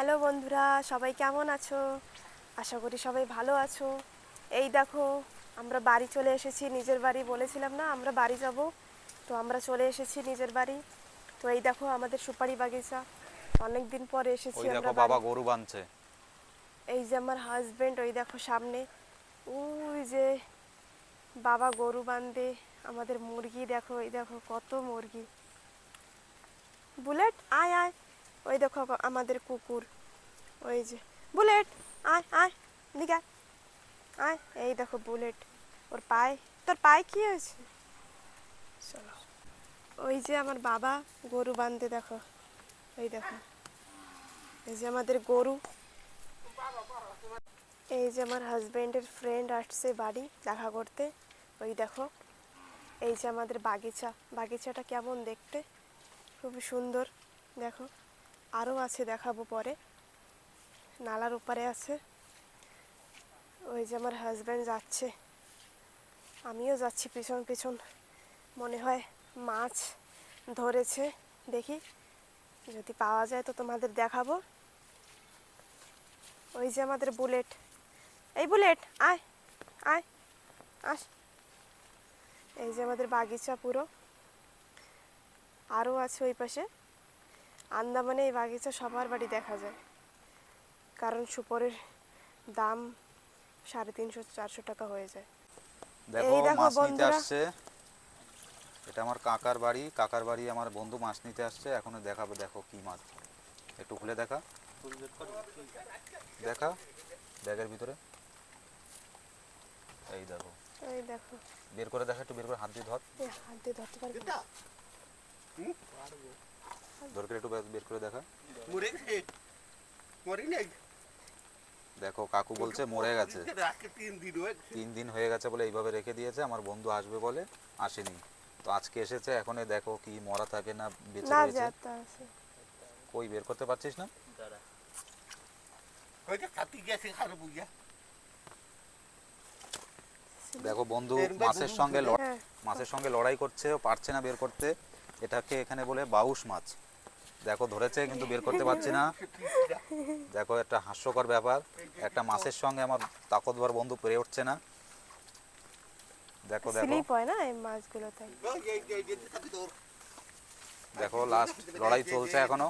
Hello বন্ধুরা সবাই কেমন আছো? আশা করি সবাই ভালো আছো। এই দেখো আমরা বাড়ি চলে এসেছি নিজের বাড়ি বলেছিলাম না আমরা বাড়ি যাব। তো আমরা চলে এসেছি নিজের বাড়ি। তো এই দেখো আমাদের সুপারি বাগিচা। অনেক দিন পরে এসেছি আমরা বাবা গরু বাঁধছে এই যে আমার হাজবেন্ড ওই দেখো সামনে। ওই যে বাবা গরু বাঁধে আমাদের মুরগি দেখো এই দেখো কত মুরগি। বুলেট আয় আয়। ওই দেখো আমাদের কুকুর। ওই যে, বুলেট, আয় আয় দিকে আয়। এই দেখো বুলেট। ওর পায়ে, তোর পায়ে কি হয়েছে? চলো। ওই যে আমার বাবা গরু বাঁধতে দেখো। ওই দেখো। এই যে আমাদের গরু। এই যে আমার হাজব্যান্ডের ফ্রেন্ড আসছে বাড়ি দেখা করতে। ওই দেখো। এই যে আমাদের বাগিচা। বাগিচাটা কেমন দেখতে? খুবই সুন্দর। দেখো। আরও আছে দেখাবো পরে। নালার ওপারে আছে। ওই যে আমার হাজব্যান্ড যাচ্ছে। আমিও যাচ্ছি পিছন পিছন। মনে হয় মাছ ধরেছে। দেখি যদি পাওয়া যায় তো তোমাদের দেখাবো। ওই যে আমাদের বুলেট। এই বুলেট, আয় আয়, আস। এই যে আমাদের বাগিচা পুরো। আরও আছে ওই পাশে। আন্দামানে এই বাগিচা সবার বাড়ি দেখা যায়। কারণ সুপরের দাম সাড়ে তিনশো চারশো টাকা হয়ে যায়। দেখো মাছ নিতে আসছে। এটা আমার কাকার বাড়ি। কাকার বাড়ি আমার বন্ধু মাছ নিতে আসছে। এখনও দেখাবে দেখো কি মাছ। একটু খুলে দেখা। দেখা ব্যাগের ভিতরে। এই দেখো। এই দেখো। বের করে দেখা একটু বের করে হাত দিয়ে ধর। হাত দিয়ে ধরতে পারবি না? একটু বের করে দেখা। মরে গেছে। মরে নাই? দেখো কাকু বলছে মরে গেছে। তিন দিন হয়ে গেছে। তিন দিন হয়ে গেছে বলে এইভাবে রেখে দিয়েছে আমার বন্ধু আসবে বলে আসেনি। তো আজকে এসেছে এখন দেখো কি মরা থাকে না বেঁচে রয়েছে। কই বের করতে পারছিস না? দেখো বন্ধু মাছের সঙ্গে লড়- হ্যাঁ। মাছের সঙ্গে লড়াই করছে পারছে না বের করতে। এটাকে এখানে বলে? বাউশ মাছ। দেখো ধরেছে কিন্তু বের করতে পারছি না। দেখো একটা হাস্যকর ব্যাপার। একটা মাছের সঙ্গে আমার তাকতবর বন্ধু পেরে উঠছে না। দেখো দেখো। স্লিপ হয় না এই মাছগুলোতে? দেখো লাস্ট লড়াই চলছে এখনও।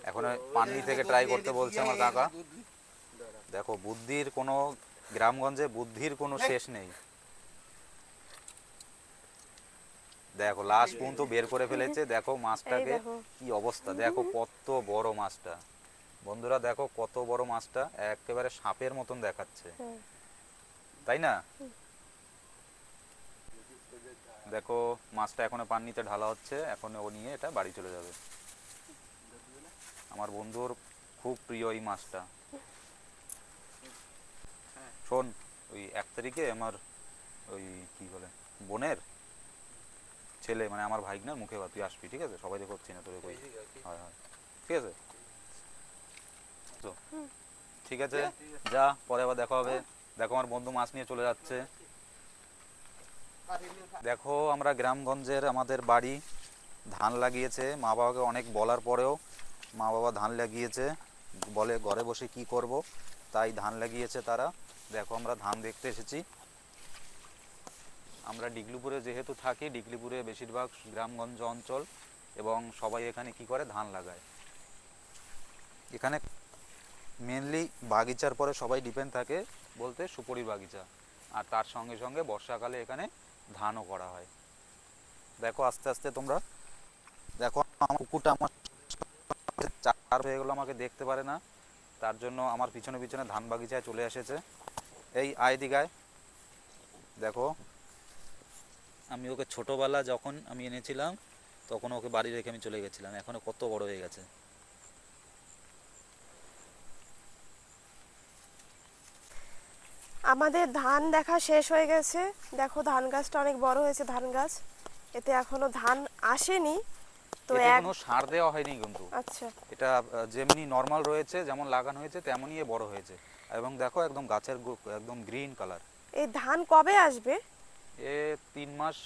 এখনও পানি থেকে ট্রাই করতে বলছে আমার কাকা। দেখো বুদ্ধির কোনো গ্রামগঞ্জে বুদ্ধির কোনো শেষ নেই। দেখো লাস্ট পর্যন্ত বের করে ফেলেছে। দেখো মাছটাকে কি অবস্থা। দেখো কত বড় মাছটা। বন্ধুরা দেখো কত বড় মাছটা। একেবারে সাপের মতন দেখাচ্ছে। তাই না? দেখো মাছটা এখনও পানিতে ঢালা হচ্ছে। এখন ও নিয়ে এটা বাড়ি চলে যাবে। আমার বন্ধুর খুব প্রিয় এই মাছটা। শোন ওই এক তারিখে আমার ওই কি বলে বোনের ছেলে মানে আমার ভাইগনার মুখে ভাত তুই আসবি ঠিক আছে? সবাই দেখো চিনে তোরে কই। হয় হয়। ঠিক আছে? তো ঠিক আছে? যা পরে আবার দেখা হবে। দেখো আমার বন্ধু মাছ নিয়ে চলে যাচ্ছে। দেখো আমরা গ্রামগঞ্জের আমাদের বাড়ি ধান লাগিয়েছে। মা বাবাকে অনেক বলার পরেও মা বাবা ধান লাগিয়েছে। বলে ঘরে বসে কি করব? তাই ধান লাগিয়েছে তারা। দেখো আমরা ধান দেখতে এসেছি। আমরা ডিগলিপুরে যেহেতু থাকি, ডিগলিপুরে বেশিরভাগ গ্রামগঞ্জ অঞ্চল এবং সবাই এখানে কি করে? ধান লাগায়। এখানে মেনলি বাগিচার পরে সবাই ডিপেন্ড থাকে বলতে সুপরি বাগিচা। আর তার সঙ্গে সঙ্গে বর্ষাকালে এখানে ধানও করা হয়। দেখো আস্তে আস্তে তোমরা, দেখো আমার কুকুরটা আমার চার হয়ে গেলো, আমাকে দেখতে পারে না। তার জন্য আমার পিছনে পিছনে ধান বাগিচায় চলে এসেছে। এই আয় দিঘায়, দেখো আমি ওকে ছোটোবেলা যখন আমি এনেছিলাম তখন ওকে বাড়ি রেখে আমি চলে গেছিলাম। এখনও কত বড় হয়ে গেছে। আমাদের ধান দেখা শেষ হয়ে গেছে। দেখো ধান গাছটা অনেক বড় হয়েছে ধান গাছ। এতে এখনও ধান আসেনি। তো কোনো সার দেওয়া হয়নি কিন্তু। আচ্ছা। এটা যেমনি নর্মাল রয়েছে যেমন লাগানো হয়েছে তেমনই বড় হয়েছে। এবং দেখো একদম গাছের একদম গ্রিন কালার এই ধান কবে আসবে? এ তিন মাস।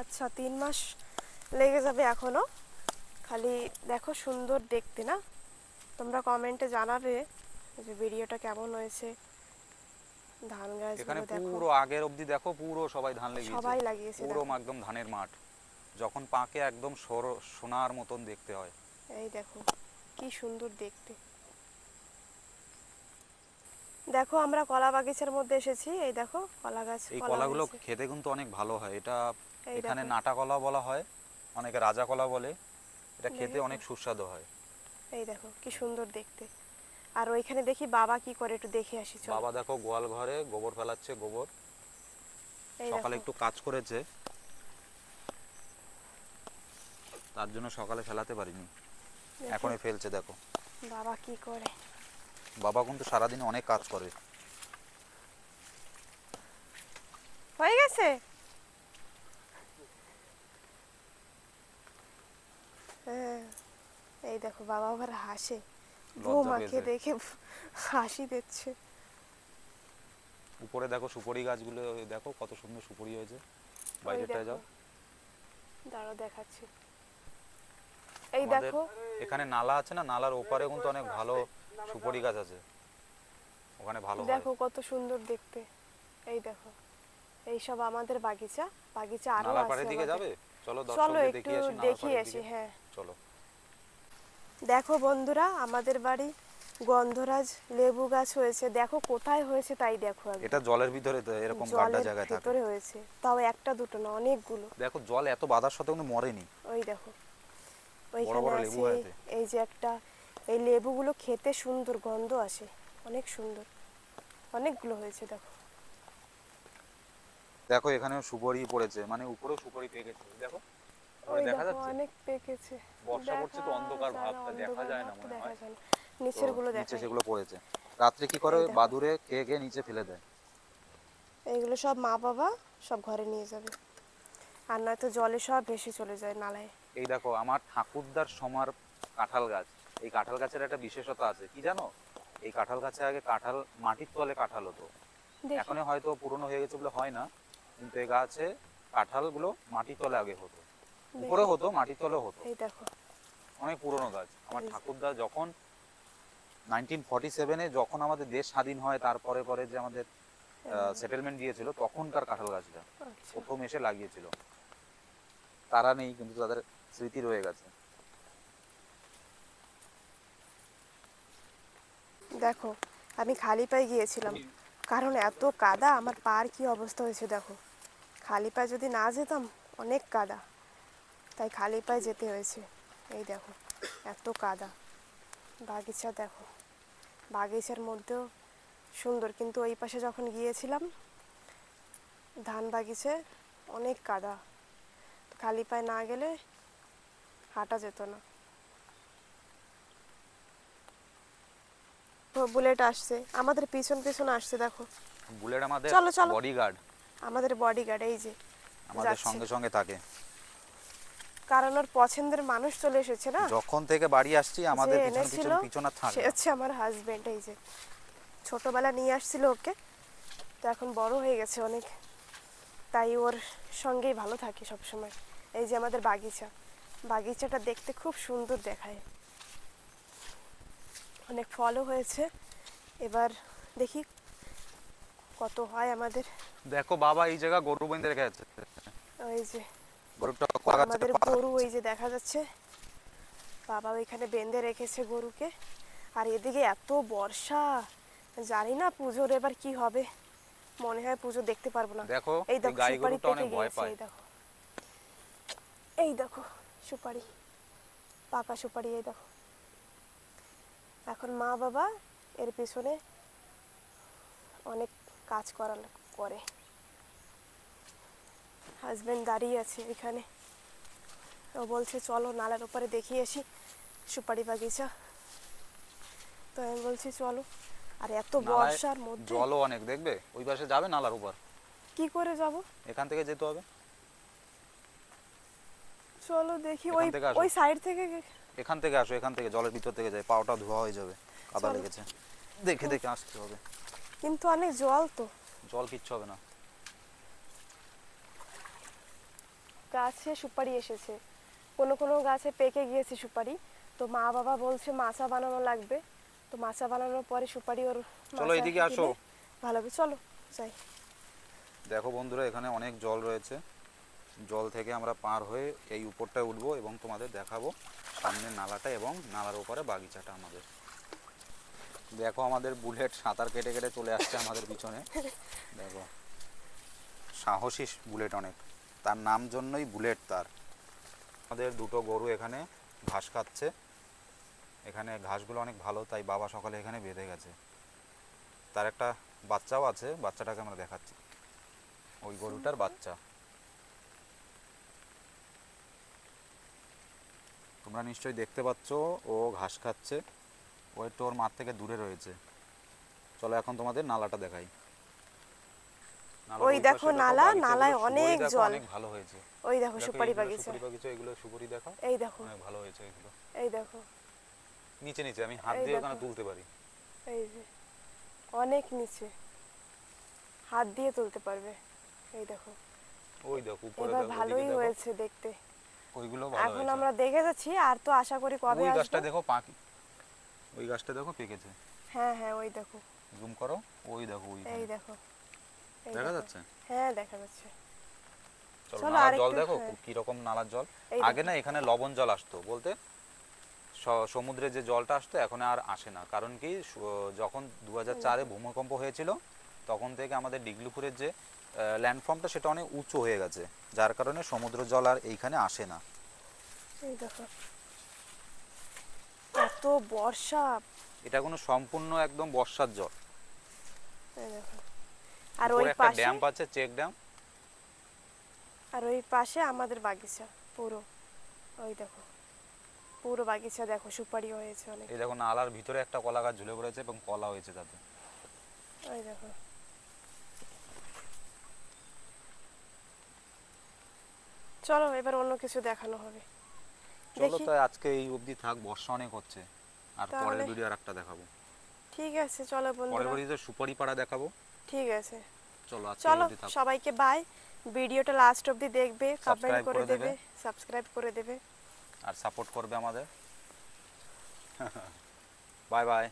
আচ্ছা তিন মাস লেগে যাবে এখনও। খালি দেখো সুন্দর দেখতে না? তোমরা কমেন্টে জানাবে যে ভিডিওটা কেমন হয়েছে। ধান এখানে পুরো আগের অবধি দেখো পুরো সবাই ধান লেগেছে সবাই লাগিয়েছে পুরো একদম ধানের মাঠ। যখন পাকে একদম সোনার মতন দেখতে হয়। এই দেখো কি সুন্দর দেখতে। দেখো আমরা কলা বাগিচার মধ্যে এসেছি। এই দেখো কলা গাছ এই কলাগুলো খেতে কিন্তু অনেক ভালো হয়। এটা এখানে নাটা কলা বলা হয় অনেকে রাজা কলা বলে। এটা খেতে অনেক সুস্বাদু হয়। এই দেখো কি সুন্দর দেখতে। আর ওইখানে দেখি বাবা কি করে একটু দেখে আসি চলো। বাবা দেখো গোয়াল ঘরে গোবর ফেলাচ্ছে গোবর। সকালে একটু কাজ করেছে। তার জন্য সকালে ফেলাতে পারিনি। এখনই ফেলছে দেখো। বাবা কি করে। বাবা কিন্তু সারাদিন অনেক কাজ করে। হয়ে গেছে? হ্যাঁ, এই দেখো বাবা আবার হাসে। বৌমাকে দেখে হাসি দিচ্ছে। উপরে দেখো সুপারি গাছগুলো দেখো কত সুন্দর সুপারি হয়েছে। ওই বাইরেটায় যাও। দাঁড়াও দেখাচ্ছি। এই দেখো। এখানে নালা আছে না? নালার ওপারে কিন্তু অনেক ভালো সুপারি গাছ আছে। ওখানে ভালো দেখো কত সুন্দর দেখতে। এই দেখো এই সব আমাদের বাগিচা। বাগিচা আরও আছে দিকে যাবে? চলো দর্শকদের দেখিয়ে আসি দেখিয়ে আসি হ্যাঁ। চলো। দেখো বন্ধুরা আমাদের বাড়ি গন্ধরাজ লেবু গাছ হয়েছে। দেখো কোথায় হয়েছে তাই দেখো এটা জলের ভিতরে তো এরকম গাড্ডা জায়গায় থাকে। ভেতরে হয়েছে। তাও একটা দুটো না অনেকগুলো। দেখো জল এত বাধার সাথেও কিন্তু মরেনি। ওই দেখো ওইখানে বড় লেবু আছে হয়েছে। এই যে একটা এই লেবুগুলো খেতে সুন্দর গন্ধ আসে। অনেক সুন্দর। অনেকগুলো হয়েছে দেখো। দেখো এখানেও সুপারি পড়েছে। মানে উপরেও সুপারি পেকেছে দেখো। দেখা দেখো যাচ্ছে। অনেক পেকেছে। বর্ষা পড়ছে তো অন্ধকার ভাবটা দেখা যায় না মনে হয়। নিচেরগুলো দেখা নিচে সেগুলো পড়েছে। রাত্রে কি করে বাদুরে নিচে ফেলে দেয়? এইগুলো সব মা বাবা সব ঘরে নিয়ে যাবে। আর নয়তো জলে সব ভেসে চলে যায় নালায়। এই দেখো আমার ঠাকুরদার সমার কাঁঠাল গাছ। এই কাঁঠাল গাছের একটা বিশেষতা আছে। কি জানো? এই কাঁঠাল গাছে আগে কাঁঠাল মাটির তলে কাঁঠাল হতো। এখন হয়তো পুরনো হয়ে গেছে বলে হয় না কিন্তু এই গাছে কাঁঠালগুলো মাটির তলে আগে হতো। উপরে হতো মাটির তলে হতো। এই দেখো। অনেক পুরনো গাছ। আমার ঠাকুরদা যখন নাইনটিন ফর্টি সেভেনে যখন আমাদের দেশ স্বাধীন হয় তারপরে পরে যে আমাদের সেটেলমেন্ট দিয়েছিল তখনকার কাঁঠাল গাছটা আচ্ছা। প্রথম এসে লাগিয়েছিল। তারা নেই কিন্তু তাদের স্মৃতি রয়ে গেছে। দেখো, আমি খালি পায়ে গিয়েছিলাম। কারণ এত কাদা, আমার পার কি অবস্থা হয়েছে দেখো। খালি পায়ে যদি না যেতাম, অনেক কাদা। তাই খালি পায়ে যেতে হয়েছে। এই দেখো, এত কাদা। বাগিচা দেখো। বাগিচার মধ্যেও সুন্দর, কিন্তু ওই পাশে যখন গিয়েছিলাম, ধান বাগিচে অনেক কাদা। খালি পায়ে না গেলে হাঁটা যেত না। বুলেট আসছে। আমাদের পিছন পিছন আসছে দেখো। বুলেট আমাদের চলো, চলো। বডিগার্ড আমাদের বডিগার্ড এই যে আমাদের সঙ্গে সঙ্গে থাকে। কারণ ওর পছন্দের মানুষ চলে এসেছে না? যখন থেকে বাড়ি আসছি আমাদের পিছন পিছন পিছন আর থাকে হচ্ছে আমার হাজবেন্ড এই যে। ছোটবেলা নিয়ে আসছিল ওকে। তো এখন বড় হয়ে গেছে অনেক। তাই ওর সঙ্গেই ভালো থাকি সবসময়। এই যে আমাদের বাগিচা। বাগিচাটা দেখতে খুব সুন্দর দেখায়। অনেক ফলও হয়েছে। এবার দেখি কত হয় আমাদের। দেখো বাবা এই জায়গা গরু বেঁধে রেখে যাচ্ছে। ওই যে আমাদের গরু এই যে দেখা যাচ্ছে। বাবা ওইখানে বেঁধে রেখেছে গরুকে। আর এদিকে এত বর্ষা। জানি না পুজোর এবার কি হবে। মনে হয় পুজো দেখতে পারব না। দেখো এই দেখো গাই সুপারি গরুটা অনেক পেকে ভয় গিয়েছে পায়। এই দেখো। এই দেখো সুপারি। পাকা সুপারি এই দেখো। এখন মা বাবা এর পিছনে অনেক কাজ করা করে। হাজবেন্ড দাঁড়িয়ে আছে এখানে। ও বলছে চলো নালার উপরে দেখিয়ে আসি সুপারি বাগিচা। তো আমি বলছি চলো। আর এত বর্ষার মধ্যে জলও অনেক দেখবে? ওই পাশে যাবে নালার উপর? কি করে যাব? এখান থেকে যেতে হবে? চলো দেখি ওই ওই সাইড থেকে এখান থেকে আসো এখান থেকে জলের ভিতর থেকে যায় পাওটা ধোয়া হয়ে যাবে কাদা লেগেছে। দেখে দেখে আসতে হবে। কিন্তু অনেক জল তো। জল কিচ্ছু হবে না। গাছে সুপারি এসেছে। কোনো কোনো গাছে পেকে গিয়েছে সুপারি। তো মা বাবা বলছে মাচা বানানো লাগবে। তো মাছা বানানোর পরে সুপারি ওর চলো এদিকে আসো। ভালো হবে চলো যাই। দেখো বন্ধুরা এখানে অনেক জল রয়েছে। জল থেকে আমরা পার হয়ে এই উপরটায় উঠবো এবং তোমাদের দেখাবো সামনে নালাটা এবং নালার উপরে বাগিচাটা আমাদের। দেখো আমাদের বুলেট সাঁতার কেটে কেটে চলে আসছে আমাদের পিছনে। দেখো। সাহসী বুলেট অনেক। তার নাম জন্যই বুলেট তার। আমাদের দুটো গরু এখানে ঘাস খাচ্ছে। এখানে ঘাসগুলো অনেক ভালো, তাই বাবা সকালে এখানে বেঁধে গেছে। তার একটা বাচ্চাও আছে, বাচ্চাটাকে আমরা দেখাচ্ছি। ওই গরুটার বাচ্চা। তোমরা নিশ্চয়ই দেখতে পাচ্ছ ও ঘাস খাচ্ছে। ও একটু ওর মাঠ থেকে দূরে রয়েছে। চলো এখন তোমাদের নালাটা দেখাই। ওই দেখো নালা, নালায় অনেক জল। অনেক ভালো হয়েছে। ওই দেখো সুপারি বাগিচা। সুপারি বাগিচা এগুলো সুপারি দেখো। এই দেখো। অনেক ভালো হয়েছে এগুলো। এই দেখো। নিচে নিচে আমি হাত দিয়ে ওখানে তুলতে পারি। এই যে অনেক নিচে। হাত দিয়ে তুলতে পারবে। এই দেখো। ওই দেখো উপরে দেখো, ভালোই হয়েছে দেখতে। ওইগুলো ভালো এখন আমরা দেখে যাচ্ছি আর তো আশা করি কবে ওই গাছটা দেখো পাখি। ওই গাছটা দেখো পেকেছে। হ্যাঁ হ্যাঁ ওই দেখো। জুম করো ওই দেখো ওই এই দেখো। দেখা যাচ্ছে? হ্যাঁ দেখা যাচ্ছে। চলো নালার জল দেখো হ্যাঁ। কি রকম নালার জল। আগে না এখানে লবণ জল আসতো বলতে সমুদ্রে যে জলটা আসতো এখন আর আসে না। কারণ কি যখন দু হাজার চারে ভূমিকম্প হয়েছিল তখন থেকে আমাদের ডিগলুপুরের যে ল্যান্ডফর্মটা সেটা অনেক উঁচু হয়ে গেছে যার কারণে সমুদ্র জল আর এইখানে আসে না। এই দেখো। এত বর্ষা। এটা কোনো সম্পূর্ণ একদম বর্ষার জল। এই দেখো। আর ওই পাশে ড্যাম আছে চেক ড্যাম আর ওই পাশে আমাদের বাগিচা পুরো। ওই দেখো। পুরো বাগিচা দেখো সুপারি হয়েছে অনেক। এই দেখো নালার ভিতরে একটা কলা গাছ ঝুলে পড়েছে এবং কলা হয়েছে তাতে। ওই দেখো। চলো এবার অন্য কিছু দেখানো হবে। চলো তাই আজকে এই অবধি থাক বর্ষা অনেক হচ্ছে। আর পরের ভিডিও আর একটা দেখাবো। ঠিক আছে চলো বন্ধুরা। পরের ভিডিওতে সুপারি পাড়া দেখাবো। ঠিক আছে। চলো আজকে চলো সবাইকে বাই ভিডিওটা লাস্ট অবধি দেখবে কমেন্ট করে। দেবে সাবস্ক্রাইব করে দেবে। আর সাপোর্ট করবে আমাদের। Bye bye